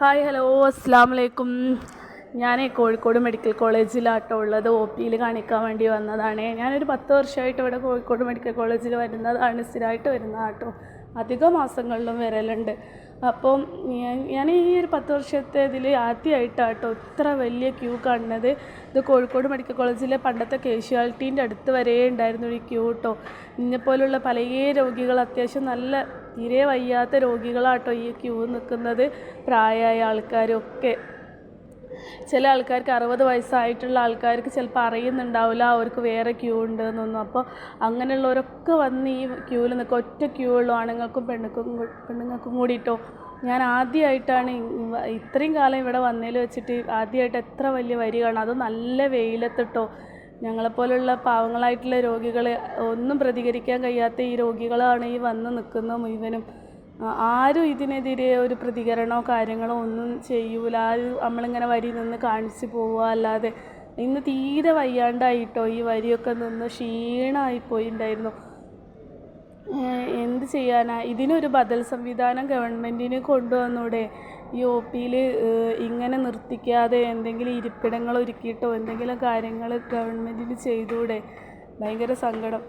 Hi hello അസ്സാം വലൈക്കും ഞാൻ കോഴിക്കോട് മെഡിക്കൽ കോളേജിലാട്ടോ ഉള്ളത്. ഒ പിയിൽ കാണിക്കാൻ വേണ്ടി വന്നതാണ്. ഞാനൊരു പത്ത് വർഷമായിട്ട് ഇവിടെ കോഴിക്കോട് മെഡിക്കൽ കോളേജിൽ വരുന്നതാണ് സ്ഥിരമായിട്ട് വരുന്നതാട്ടോ. അധിക മാസങ്ങളിലും വരലുണ്ട്. അപ്പം ഞാൻ ഈ ഒരു പത്ത് വർഷത്തെ ഇതിൽ ആദ്യമായിട്ടാട്ടോ ഇത്ര വലിയ ക്യൂ കാണുന്നത്. ഇത് കോഴിക്കോട് മെഡിക്കൽ കോളേജിലെ പണ്ടത്തെ കാഷ്വാലിറ്റീന്റെ അടുത്ത് വരെ ഉണ്ടായിരുന്നു ഈ ക്യൂ കേട്ടോ ഇന്നെപ്പോലുള്ള പല രോഗികൾ അത്യാവശ്യം നല്ല തീരെ വയ്യാത്ത രോഗികളാട്ടോ ഈ ക്യൂ നിൽക്കുന്നത്. പ്രായമായ ആൾക്കാരൊക്കെ. ചില ആൾക്കാർക്ക് അറുപത് വയസ്സായിട്ടുള്ള ആൾക്കാർക്ക് ചിലപ്പോൾ അറിയുന്നുണ്ടാവില്ല അവർക്ക് വേറെ ക്യൂ ഉണ്ട് എന്നൊന്നും അപ്പോൾ അങ്ങനെയുള്ളവരൊക്കെ വന്ന് ഈ ക്യൂവിൽ നിൽക്കുക ഒറ്റ ക്യൂ ഉള്ളൂ ആണുങ്ങൾക്കും പെണ്ണുക്കും പെണ്ണുങ്ങൾക്കും കൂടിയിട്ടോ. ഞാൻ ആദ്യമായിട്ടാണ് ഇത്രയും കാലം ഇവിടെ വന്നതിൽ വെച്ചിട്ട് ആദ്യമായിട്ട് എത്ര വലിയ വരികയാണ് അത് നല്ല വെയിലത്തിട്ടോ ഞങ്ങളെപ്പോലുള്ള പാവങ്ങളായിട്ടുള്ള രോഗികളെ ഒന്നും പ്രതികരിക്കാൻ കഴിയാത്ത ഈ രോഗികളാണ് ഈ വന്ന് നിൽക്കുന്ന മുഴുവനും. ആരും ഇതിനെതിരെ ഒരു പ്രതികരണമോ കാര്യങ്ങളോ ഒന്നും ചെയ്യൂല. ആരും നമ്മളിങ്ങനെ വരി നിന്ന് കാണിച്ചു പോവുക അല്ലാതെ ഇന്ന് തീരെ വയ്യാണ്ടായിട്ടോ ഈ വരിയൊക്കെ നിന്ന് ക്ഷീണമായി പോയിണ്ടായിരുന്നു എന്ത് ചെയ്യാനാ? ഇതിനൊരു ബദൽ സംവിധാനം ഗവൺമെന്റിന് കൊണ്ടുവന്നൂടെ? ഈ ഒ പിയിൽ ഇങ്ങനെ നിർത്തിക്കാതെ എന്തെങ്കിലും ഇരിപ്പിടങ്ങൾ ഒരുക്കിയിട്ടോ എന്തെങ്കിലും കാര്യങ്ങൾ ഗവൺമെന്റിന് ചെയ്തൂടെ? ഭയങ്കര സങ്കടം.